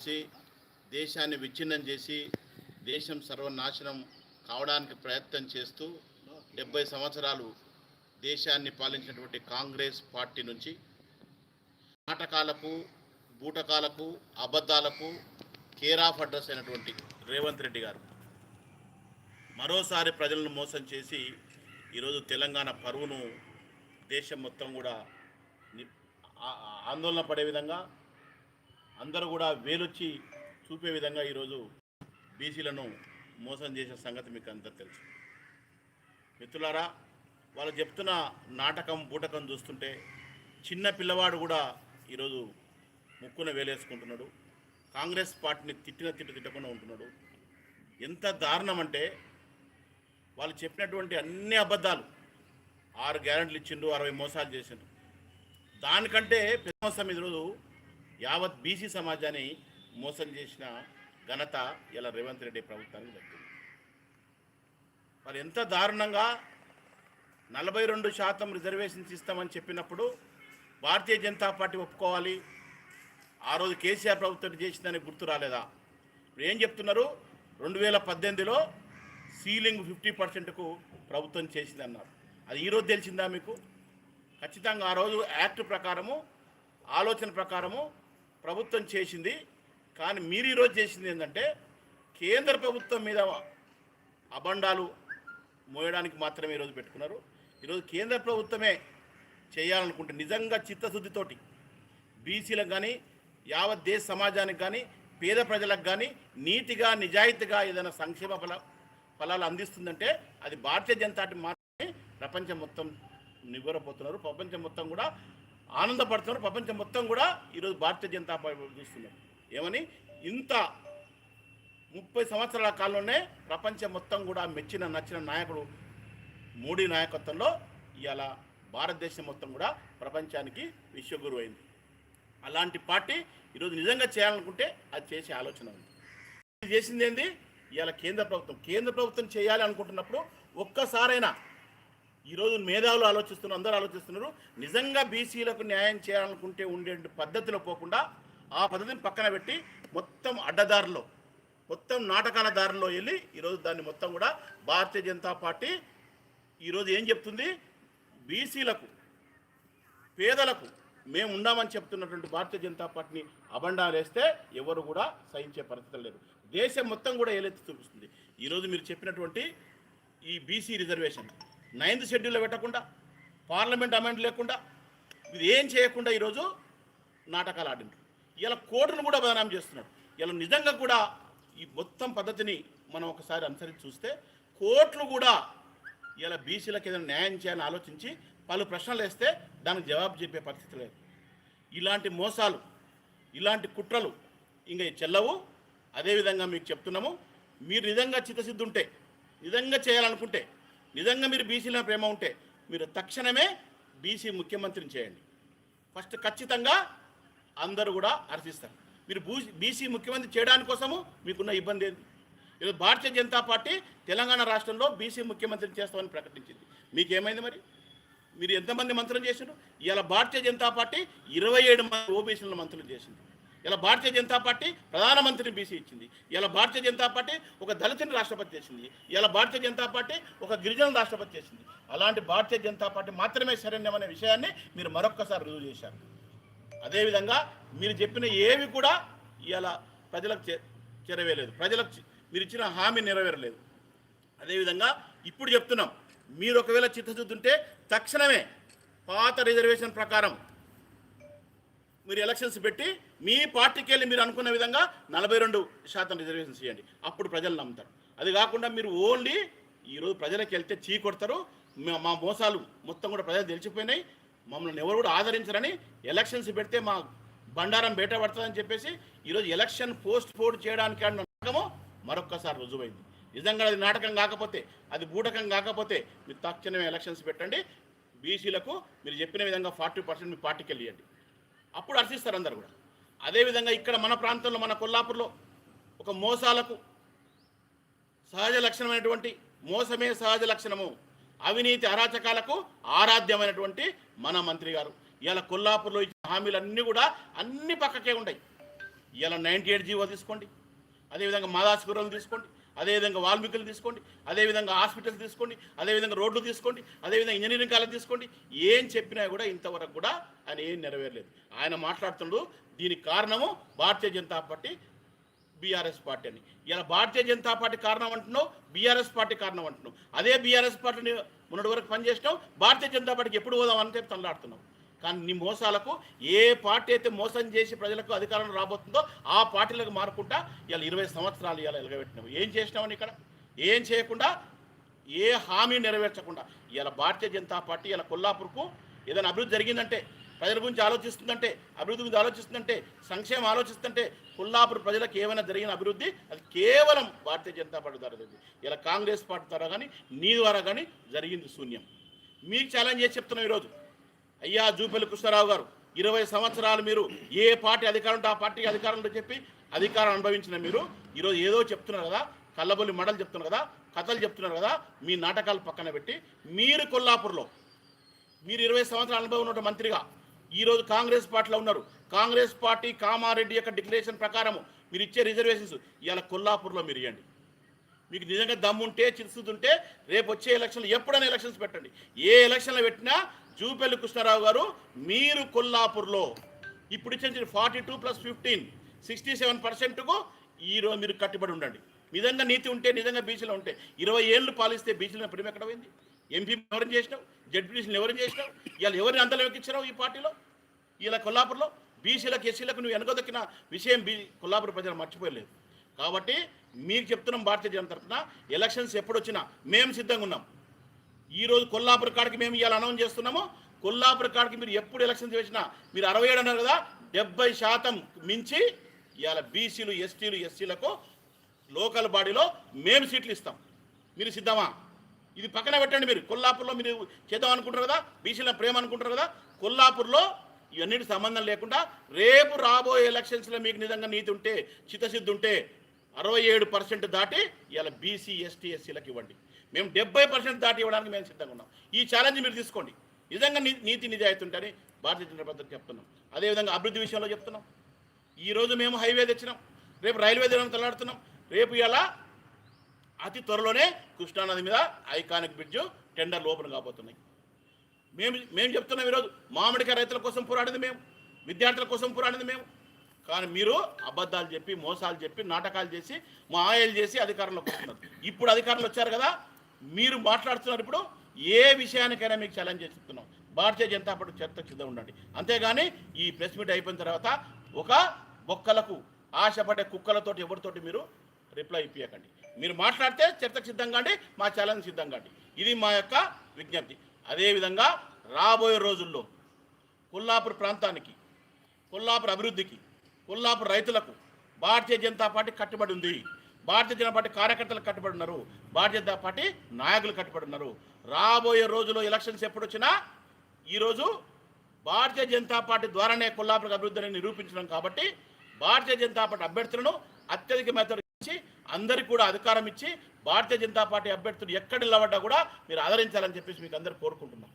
చేసి దేశాన్ని విచ్ఛిన్నం చేసి దేశం సర్వనాశనం కావడానికి ప్రయత్నం చేస్తూ డెబ్బై సంవత్సరాలు దేశాన్ని పాలించినటువంటి కాంగ్రెస్ పార్టీ నుంచి నాటకాలకు బూటకాలకు అబద్ధాలకు కేర్ ఆఫ్ అడ్రస్ అయినటువంటి రేవంత్ రెడ్డి గారు. మరోసారి ప్రజలను మోసం చేసి ఈరోజు తెలంగాణ పరువును దేశం మొత్తం కూడా ఆందోళన పడే విధంగా అందరూ కూడా వేలొచ్చి చూపే విధంగా ఈరోజు బీసీలను మోసం చేసిన సంగతి మీకు అంతా తెలుసు. మిత్రులారా వాళ్ళు చెప్తున్న నాటకం బూటకం చూస్తుంటే చిన్న పిల్లవాడు కూడా ఈరోజు ముక్కున వేలేసుకుంటున్నాడు. కాంగ్రెస్ పార్టీని తిట్టిన తిట్టు తిట్టకుండా ఉంటున్నాడు. ఎంత దారుణం అంటే వాళ్ళు చెప్పినటువంటి అన్ని అబద్ధాలు ఆరు గ్యారెంటీలు ఇచ్చిండ్రు అరవై మోసాలు చేసిండ్రు. దానికంటే పెద్ద మోసం ఈరోజు యావత్ బీసీ సమాజాన్ని మోసం చేసిన ఘనత ఇలా రేవంత్ రెడ్డి ప్రభుత్వానికి దక్కింది. మరి ఎంత దారుణంగా నలభై రెండు శాతం రిజర్వేషన్స్ ఇస్తామని చెప్పినప్పుడు భారతీయ జనతా పార్టీ ఒప్పుకోవాలి. ఆ రోజు కేసీఆర్ ప్రభుత్వం చేసిందని గుర్తు రాలేదా? ఇప్పుడు ఏం చెప్తున్నారు? రెండు వేల పద్దెనిమిదిలో సీలింగ్ ఫిఫ్టీ పర్సెంట్కు ప్రభుత్వం చేసిందన్నారు. అది ఈరోజు తెలిసిందా మీకు? ఖచ్చితంగా ఆ రోజు యాక్ట్ ప్రకారము ఆలోచన ప్రకారము ప్రభుత్వం చేసింది కానీ మీరు ఈరోజు చేసింది ఏంటంటే కేంద్ర ప్రభుత్వం మీద అబండాలు మోయడానికి మాత్రమే ఈరోజు పెట్టుకున్నారు. ఈరోజు కేంద్ర ప్రభుత్వమే చేయాలనుకుంటే నిజంగా చిత్తశుద్ధితోటి బీసీలకు కానీ యావత్ దేశ సమాజానికి కానీ పేద ప్రజలకు కానీ నీతిగా నిజాయితీగా ఏదైనా సంక్షేమ ఫల ఫలాలు అందిస్తుందంటే అది భారతీయ జనతా పార్టీ మాత్రమే ప్రపంచం మొత్తం నివ్వరపోతున్నారు. ప్రపంచం మొత్తం కూడా ఆనందపడుతున్నారు. ప్రపంచం మొత్తం కూడా ఈరోజు భారతీయ జనతా పార్టీ చూస్తున్నారు ఏమని? ఇంత ముప్పై సంవత్సరాల కాలంలోనే ప్రపంచం మొత్తం కూడా మెచ్చిన నచ్చిన నాయకుడు మోడీ నాయకత్వంలో ఇవాళ భారతదేశం మొత్తం కూడా ప్రపంచానికి విశ్వగురు అయింది అలాంటి పార్టీ ఈరోజు నిజంగా చేయాలనుకుంటే అది చేసే ఆలోచన ఉంది. ఇది చేసింది ఏంది? ఇవాళ కేంద్ర ప్రభుత్వం. కేంద్ర ప్రభుత్వం చేయాలి అనుకుంటున్నప్పుడు ఒక్కసారైనా ఈరోజు మేధావులు ఆలోచిస్తున్నారు అందరూ ఆలోచిస్తున్నారు. నిజంగా బీసీలకు న్యాయం చేయాలనుకుంటే ఉండే పద్ధతిలో పోకుండా ఆ పద్ధతిని పక్కన పెట్టి మొత్తం అడ్డదారిలో మొత్తం నాటకాల దారిలో వెళ్ళి ఈరోజు దాన్ని మొత్తం కూడా భారతీయ జనతా పార్టీ ఈరోజు ఏం చెప్తుంది? బీసీలకు పేదలకు మేము ఉన్నామని చెప్తున్నటువంటి భారతీయ జనతా పార్టీని అబండాలేస్తే ఎవరు కూడా సహించే పరిస్థితి లేదు దేశం మొత్తం కూడా ఏలెత్తి చూపిస్తుంది. ఈరోజు మీరు చెప్పినటువంటి ఈ బీసీ రిజర్వేషన్ నైన్త్ షెడ్యూల్లో పెట్టకుండా పార్లమెంట్ అమెండ్ లేకుండా ఇది ఏం చేయకుండా ఈరోజు నాటకాలు ఆడిండ్రు. ఇలా కోర్టును కూడా బదనాం చేస్తున్నాడు ఇలా నిజంగా కూడా ఈ మొత్తం పద్ధతిని మనం ఒకసారి అనుసరించి చూస్తే కోర్టులు కూడా ఇలా బీసీలకు ఏదైనా న్యాయం చేయాలని ఆలోచించి పలు ప్రశ్నలు వేస్తే దానికి జవాబు చెప్పే పరిస్థితి లేదు. ఇలాంటి మోసాలు ఇలాంటి కుట్రలు ఇంకా చెల్లవు. అదేవిధంగా మీకు చెప్తున్నాము మీరు నిజంగా చిత్తశుద్ధి ఉంటే నిజంగా చేయాలనుకుంటే నిజంగా మీరు బీసీలో ప్రేమ ఉంటే మీరు తక్షణమే బీసీ ముఖ్యమంత్రిని చేయండి. ఫస్ట్ ఖచ్చితంగా అందరూ కూడా హర్షిస్తారు. మీరు బూ బీసీ ముఖ్యమంత్రి చేయడాని కోసము మీకున్న ఇబ్బంది ఏంది? ఈరోజు భారతీయ జనతా పార్టీ తెలంగాణ రాష్ట్రంలో బీసీ ముఖ్యమంత్రిని చేస్తామని ప్రకటించింది. మీకేమైంది మరి? మీరు ఎంతమంది మంత్రులు చేశారు ఇలా భారతీయ జనతా పార్టీ ఇరవై ఏడు మంది ఓబీసీల మంత్రులు చేసింది. ఇలా భారతీయ జనతా పార్టీ ప్రధానమంత్రిని బీసీ ఇచ్చింది. ఇలా భారతీయ జనతా పార్టీ ఒక దళితుని రాష్ట్రపతి చేసింది. ఇలా భారతీయ జనతా పార్టీ ఒక గిరిజన రాష్ట్రపతి చేసింది. అలాంటి భారతీయ జనతా పార్టీ మాత్రమే శరణ్యమనే విషయాన్ని మీరు మరొక్కసారి రుజువు చేశారు. అదేవిధంగా మీరు చెప్పిన ఏవి కూడా ఇలా ప్రజలకు చేరవేయలేదు. ప్రజలకు చి- మీరు ఇచ్చిన హామీ నెరవేరలేదు. అదేవిధంగా ఇప్పుడు చెప్తున్నాం. మీరు ఒకవేళ చిత్తశుద్ధి ఉంటే తక్షణమే పాత రిజర్వేషన్ ప్రకారం మీరు ఎలక్షన్స్ పెట్టి మీ పార్టీకి వెళ్ళి మీరు అనుకున్న విధంగా నలభై రెండు శాతం రిజర్వేషన్స్ చేయండి అప్పుడు ప్రజలు నమ్ముతారు. అది కాకుండా మీరు ఓన్లీ ఈరోజు ప్రజలకు వెళ్తే చీ కొడతారు. మా- మా మోసాలు మొత్తం కూడా ప్రజలు తెలిసిపోయినాయి. మమ్మల్ని ఎవరు కూడా ఆదరించరని ఎలక్షన్స్ పెడితే మా బండారం బయట పడుతుందని చెప్పేసి ఈరోజు ఎలక్షన్ పోస్ట్ పోన్ చేయడానికి అన్న నాటకము మరొక్కసారి రుజువైంది. నిజంగా అది నాటకం కాకపోతే అది బూటకం కాకపోతే మీరు తక్షణమే ఎలక్షన్స్ పెట్టండి. బీసీలకు మీరు చెప్పిన విధంగా ఫార్టీ పర్సెంట్ మీ పార్టీకి వెళ్ళియండి. అప్పుడు హర్షిస్తారు అందరు కూడా. అదేవిధంగా ఇక్కడ మన ప్రాంతంలో మన కొల్లాపూర్లో ఒక మోసాలకు సహజ లక్షణమైనటువంటి మోసమే సహజ లక్షణము. అవినీతి అరాచకాలకు ఆరాధ్యమైనటువంటి మన మంత్రి గారు. ఇలా కొల్లాపూర్లో ఇచ్చిన హామీలన్నీ కూడా అన్ని పక్కకే ఉన్నాయి ఇలా నైంటీ ఎయిట్ జీవో తీసుకోండి. అదేవిధంగా మాదాస్కూరలు తీసుకోండి. అదేవిధంగా వాల్మీకులు తీసుకోండి అదేవిధంగా హాస్పిటల్స్ తీసుకోండి అదేవిధంగా రోడ్లు తీసుకోండి అదేవిధంగా ఇంజనీరింగ్ కాలేజ్ తీసుకోండి. ఏం చెప్పినా కూడా ఇంతవరకు కూడా ఆయన ఏం నెరవేరలేదు. ఆయన మాట్లాడుతుండు దీనికి కారణము Bharatiya Janata Party BRS party అని. ఇలా భారతీయ జనతా పార్టీ కారణం అంటున్నావు బీఆర్ఎస్ పార్టీ కారణం అంటున్నావు. అదే బీఆర్ఎస్ పార్టీని మొన్నటి వరకు పనిచేసినావు భారతీయ జనతా పార్టీకి ఎప్పుడు పోదాం అని చెప్పి తనలాడుతున్నావు. కానీ నీ మోసాలకు ఏ పార్టీ అయితే మోసం చేసి ప్రజలకు అధికారం రాబోతుందో ఆ పార్టీలకు మారుకుంటా ఇలా ఇరవై సంవత్సరాలు ఇలా ఎలగబెట్టినావు. ఏం చేసినావని ఇక్కడ? ఏం చేయకుండా ఏ హామీ నెరవేర్చకుండా ఇలా భారతీయ జనతా పార్టీ ఇలా కొల్లాపూర్కు ఏదైనా అభివృద్ధి జరిగిందంటే ప్రజల గురించి ఆలోచిస్తుందంటే అభివృద్ధి గురించి ఆలోచిస్తుందంటే సంక్షేమం ఆలోచిస్తుంటే కొల్లాపూర్ ప్రజలకు ఏమైనా జరిగిన అభివృద్ధి అది కేవలం భారతీయ జనతా పార్టీ ద్వారా జరిగింది. ఇలా కాంగ్రెస్ పార్టీ ద్వారా కానీ నీ ద్వారా కానీ జరిగింది శూన్యం. మీకు ఛాలెంజ్ చేసి చెప్తున్నాం ఈరోజు. అయ్యా జూపల్లి కృష్ణారావు గారు ఇరవై సంవత్సరాలు మీరు ఏ పార్టీ అధికారం ఉంటే ఆ పార్టీకి అధికారం ఉంటే చెప్పి అధికారం అనుభవించిన మీరు ఈరోజు ఏదో చెప్తున్నారు కదా కళ్ళబొల్లి మడలు చెప్తున్నారు కదా కథలు చెప్తున్నారు కదా మీ నాటకాలు పక్కన పెట్టి మీరు కొల్లాపూర్లో మీరు ఇరవై సంవత్సరాల అనుభవం ఉన్న మంత్రిగా ఈరోజు కాంగ్రెస్ పార్టీలో ఉన్నారు. కాంగ్రెస్ పార్టీ కామారెడ్డి యొక్క డిక్లరేషన్ ప్రకారము మీరు ఇచ్చే రిజర్వేషన్స్ ఇవాళ కొల్లాపూర్లో మీరు ఇవ్వండి మీకు నిజంగా దమ్ముంటే చిరుస్తుంటే రేపు వచ్చే ఎలక్షన్లు ఎప్పుడైనా ఎలక్షన్స్ పెట్టండి. ఏ ఎలక్షన్లు పెట్టినా జూపల్లి కృష్ణారావు గారు మీరు కొల్లాపూర్లో. ఇప్పుడు ఇచ్చిన forty two plus fifteen sixty seven పర్సెంట్కు ఈరోజు మీరు కట్టుబడి ఉండండి. నిజంగా నీతి ఉంటే నిజంగా బీసీలో ఉంటే ఇరవై ఏళ్ళు పాలిస్తే బీసీలో ప్రేమ ఎక్కడ పోయింది? ఎంపీ ఎవరిని చేసినావు? జడ్పీటీసీలు ఎవరిని చేసినావు? ఇవాళ ఎవరిని అంతలో ఎక్కించినావు ఈ పార్టీలో? ఇలా కొల్లాపూర్లో? బీసీలకు ఎస్సీలకు నువ్వు వెనకదొక్కిన విషయం బీ కొల్లాపూర్ ప్రజలు మర్చిపోయలేదు. కాబట్టి మీకు చెప్తున్నాం భారతీయ జనతా తరఫున ఎలక్షన్స్ ఎప్పుడు వచ్చినా మేము సిద్ధంగా ఉన్నాం. ఈరోజు కొల్లాపూర్ కాడికి మేము ఇవాళ అనౌన్స్ చేస్తున్నాము. కొల్లాపూర్ కాడికి మీరు ఎప్పుడు ఎలక్షన్స్ చేసినా మీరు అరవై ఏడు అన్నారు కదా డెబ్బై శాతం మించి ఇవాళ బీసీలు ఎస్టీలు ఎస్సీలకు లోకల్ బాడీలో మేము సీట్లు ఇస్తాం. మీరు సిద్ధమా? ఇది పక్కన పెట్టండి మీరు. కొల్లాపూర్లో మీరు చేద్దాం అనుకుంటారు కదా బీసీల ప్రేమ అనుకుంటారు కదా కొల్లాపూర్లో ఇవన్నిటి సంబంధం లేకుండా రేపు రాబోయే ఎలక్షన్స్లో మీకు నిజంగా నీతి ఉంటే చిత్తశుద్ధి ఉంటే అరవై ఏడు పర్సెంట్ దాటి ఇలా బీసీ ఎస్టీ ఎస్సీలకు ఇవ్వండి. మేము డెబ్బై పర్సెంట్ దాటి ఇవ్వడానికి మేము సిద్ధంగా ఉన్నాం. ఈ ఛాలెంజ్ మీరు తీసుకోండి. నిజంగా నీ- నీతి నిజాయితీ ఉంటని భారతీయ జనతా పార్టీ చెప్తున్నాం. అదేవిధంగా అభివృద్ధి విషయంలో చెప్తున్నాం. ఈరోజు మేము హైవే తెచ్చినాం. రేపు రైల్వే దినం తలాడుతున్నాం. రేపు ఇలా అతి త్వరలోనే కృష్ణానది మీద ఐకానిక్ బ్రిడ్జ్ టెండర్లు ఓపెన్ కాబోతున్నాయి. మేము మేము చెప్తున్నాం ఈరోజు మామిడికాయ రైతుల కోసం పోరాడింది మేము. విద్యార్థుల కోసం పోరాడింది మేము. కానీ మీరు అబద్ధాలు చెప్పి మోసాలు చెప్పి నాటకాలు చేసి మా మాయలు చేసి అధికారంలోకి వస్తున్నారు. ఇప్పుడు అధికారంలో వచ్చారు కదా మీరు మాట్లాడుతున్నారు ఇప్పుడు ఏ విషయానికైనా మీకు ఛాలెంజ్ చేస్తున్నాం భారతీయ జనతా పార్టీ చర్చ సిద్ధం ఉండండి. అంతేగాని ఈ ప్రెస్ మీట్ అయిపోయిన తర్వాత ఒక బొక్కలకు ఆశపడే కుక్కలతోటి ఎవరితోటి మీరు రిప్లై ఇప్పియకండి. మీరు మాట్లాడితే చర్చకు సిద్ధంగా అండి మా ఛాలెంజ్ సిద్ధంగా అండి ఇది మా యొక్క విజ్ఞప్తి. అదేవిధంగా రాబోయే రోజుల్లో కొల్లాపూర్ ప్రాంతానికి కొల్లాపూర్ అభివృద్ధికి కొల్లాపూర్ రైతులకు భారతీయ జనతా పార్టీ కట్టుబడి ఉంది. భారతీయ జనతా పార్టీ కార్యకర్తలు కట్టుబడి ఉన్నారు భారతీయ జనతా పార్టీ నాయకులు కట్టుబడి ఉన్నారు రాబోయే రోజుల్లో ఎలక్షన్స్ ఎప్పుడు వచ్చినా ఈరోజు భారతీయ జనతా పార్టీ ద్వారానే కొల్లాపూర్ అభివృద్ధిని నిరూపించడం కాబట్టి భారతీయ జనతా పార్టీ అభ్యర్థులను అత్యధిక మెథడ్ ఇచ్చి అందరికీ కూడా అధికారం ఇచ్చి భారతీయ జనతా పార్టీ అభ్యర్థులు ఎక్కడ నిలబడ్డా కూడా మీరు ఆదరించాలని చెప్పేసి మీకు అందరూ కోరుకుంటున్నాం.